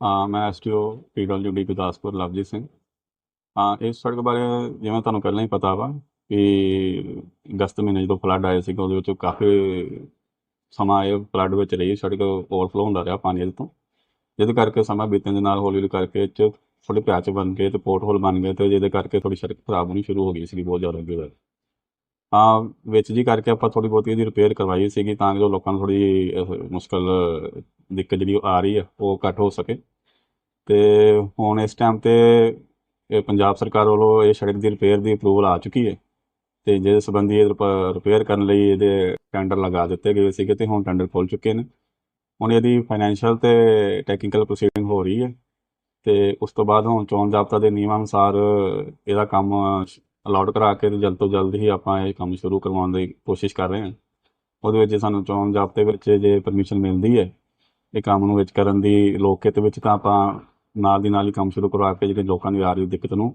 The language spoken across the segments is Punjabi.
ਹਾਂ, ਮੈਂ ਐਸਟੀਓ ਪੀਡਬਲਯੂਡੀ ਗੁਰਦਾਸਪੁਰ ਲਵਜੀਤ ਸਿੰਘ। ਹਾਂ, ਇਸ ਸੜਕ ਬਾਰੇ ਜਿਵੇਂ ਤੁਹਾਨੂੰ ਪਹਿਲਾਂ ਹੀ ਪਤਾ ਵਾ ਕਿ ਅਗਸਤ ਮਹੀਨੇ ਜਦੋਂ ਫਲੱਡ ਆਏ ਸੀ ਉਹਦੇ ਵਿੱਚ ਕਾਫੀ ਸਮਾਂ ਇਹ ਫਲੱਡ ਵਿੱਚ ਰਹੀ ਸੜਕ ਓਵਰਫਲੋ ਹੁੰਦਾ ਰਿਹਾ ਪਾਣੀ ਇਹਦੇ ਤੋਂ। ਜਿਹਦੇ ਕਰਕੇ ਸਮਾਂ ਬੀਤਣ ਦੇ ਨਾਲ ਹੌਲੀ ਹੌਲੀ ਕਰਕੇ 'ਚ ਥੋੜ੍ਹੇ ਪਿਆਚ ਬਣ ਗਏ ਤੇ ਪੋਰਟ ਹੋਲ ਬਣ ਗਏ ਤੇ ਜਿਹਦੇ ਕਰਕੇ ਥੋੜੀ ਸੜਕ ਖਰਾਬ ਹੋਣੀ ਸ਼ੁਰੂ ਹੋ ਗਈ ਸੀ ਬਹੁਤ ਜ਼ਿਆਦਾ ਅੱਗੇ ਵੱਲ ਹਾਂ, ਵਿੱਚ ਜੀ ਕਰਕੇ ਆਪਾਂ ਥੋੜੀ ਬਹੁਤੀ ਇਹਦੀ ਰਿਪੇਅਰ ਕਰਵਾਈ ਸੀਗੀ ਤਾਂ ਕਿ ਜੋ ਲੋਕਾਂ ਨੂੰ ਥੋੜੀ ਮੁਸ਼ਕਲ ਦਿੱਕਤ ਜਿਹੜੀ ਉਹ ਆ ਰਹੀ ਹੈ, ਉਹ ਘੱਟ ਹੋ ਸਕੇ। ਤੇ ਹੁਣ ਇਸ ਟਾਈਮ ਤੇ ਪੰਜਾਬ ਸਰਕਾਰ ਵੱਲੋਂ ਇਹ ਸੜਕ ਦੀ ਰਿਪੇਅਰ ਦੀ ਅਪਰੂਵਲ ਆ ਚੁੱਕੀ ਹੈ। ਤੇ ਜਿਹਦੇ ਸੰਬੰਧੀ ਇਹ ਰਿਪੇਅਰ ਕਰਨ ਲਈ ਇਹਦੇ ਟੈਂਡਰ ਲਗਾ ਦਿੱਤੇ ਗਏ ਸੀਗੇ ਤੇ ਹੁਣ ਟੈਂਡਰ ਖੁੱਲ ਚੁੱਕੇ ਨੇ। ਹੁਣ ਇਹਦੀ ਫਾਈਨੈਂਸ਼ੀਅਲ ਤੇ ਟੈਕਨੀਕਲ ਪ੍ਰੋਸੀਡਿੰਗ ਹੋ ਰਹੀ ਹੈ ਤੇ ਉਸ ਤੋਂ ਬਾਅਦ ਹੁਣ ਚੋਣ ਜ਼ਾਬਤਾ ਦੇ ਨਿਯਮਾਂ ਅਨੁਸਾਰ ਇਹਦਾ ਕੰਮ ਅਲਾਟ ਕਰਾ ਕੇ ਤੇ ਜਲਦ ਤੋਂ ਜਲਦ ਹੀ ਆਪਾਂ ਇਹ ਕੰਮ ਸ਼ੁਰੂ ਕਰਵਾਉਣ ਦੀ ਕੋਸ਼ਿਸ਼ ਕਰ ਰਹੇ ਹਾਂ। ਉਹਦੇ ਵਿੱਚ ਸਾਨੂੰ ਚੋਣ ਜ਼ਾਬਤੇ ਵਿੱਚ ਜੇ ਪਰਮਿਸ਼ਨ ਮਿਲਦੀ ਹੈ ਇਹ ਕੰਮ ਨੂੰ ਵਿੱਚ ਕਰਨ ਦੀ ਲੋਕ ਹਿੱਤ ਵਿੱਚ ਤਾਂ ਆਪਾਂ ਨਾਲ ਦੀ ਨਾਲ ਹੀ ਕੰਮ ਸ਼ੁਰੂ ਕਰਵਾ ਕੇ ਜਿਹੜੇ ਲੋਕਾਂ ਦੀ ਆ ਰਹੀ ਦਿੱਕਤ ਨੂੰ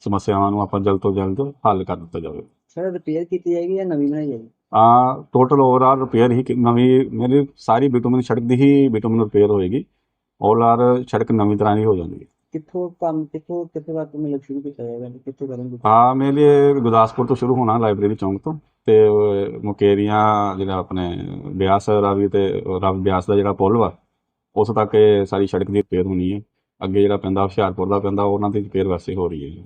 ਸਮੱਸਿਆਵਾਂ ਨੂੰ ਆਪਾਂ ਜਲਦ ਤੋਂ ਜਲਦ ਹੱਲ ਕਰ ਦਿੱਤਾ ਜਾਵੇ। ਸਰ ਰਿਪੇਅਰ ਕੀਤੀ ਜਾਏਗੀ ਜਾਂ ਨਵੀਂ ਬਣਾਈ ਜਾਏਗੀ ਆ ਟੋਟਲ ਓਵਰਆਲ ਰਿਪੇਅਰ ਹੀ ਕਿ- ਨਵੀਂ ਮੇਰੀ ਸਾਰੀ ਬਿਟੂਮਨ ਸੜਕ ਦੀ ਹੀ ਬਿਟੂਮਨ ਰਿਪੇਅਰ ਹੋਏਗੀ। ਓਵਰਆਲ ਸੜਕ ਨਵੀਂ ਤਰ੍ਹਾਂ ਦੀ ਹੋ ਜਾਂਦੀ ਹੈ। ਕਿੱਥੋਂ ਕੰਮ ਕਿੱਥੋਂ ਕਿੱਥੇ ਤੱਕ ਮਿਲ ਸ਼ੁਰੂ ਕੀਤਾ ਜਾਏਗਾ? ਕਿੱਥੋਂ ਕਰਨਗੇ? ਹਾਂ ਮੇਰੇ ਗੁਰਦਾਸਪੁਰ ਤੋਂ ਸ਼ੁਰੂ ਹੋਣਾ ਲਾਇਬ੍ਰੇਰੀ ਚੌਂਕ ਤੋਂ। ਤੇ ਮੁਕੇਰੀਆਂ ਜਿਹੜਾ ਆਪਣੇ ਬਿਆਸ ਰਾਵੀ ਤੇ ਰਵ ਬਿਆਸ ਦਾ ਜਿਹੜਾ ਪੁਲ ਵਾ, ਉਸ ਤੱਕ ਇਹ ਸਾਰੀ ਸੜਕ ਦੀ ਰਿਪੇਅਰ ਹੋਣੀ ਹੈ। ਅੱਗੇ ਜਿਹੜਾ ਪੈਂਦਾ ਹੁਸ਼ਿਆਰਪੁਰ ਦਾ ਪੈਂਦਾ ਉਹਨਾਂ ਦੀ ਰਿਪੇਅਰ ਵੈਸੇ ਹੋ ਰਹੀ ਹੈ।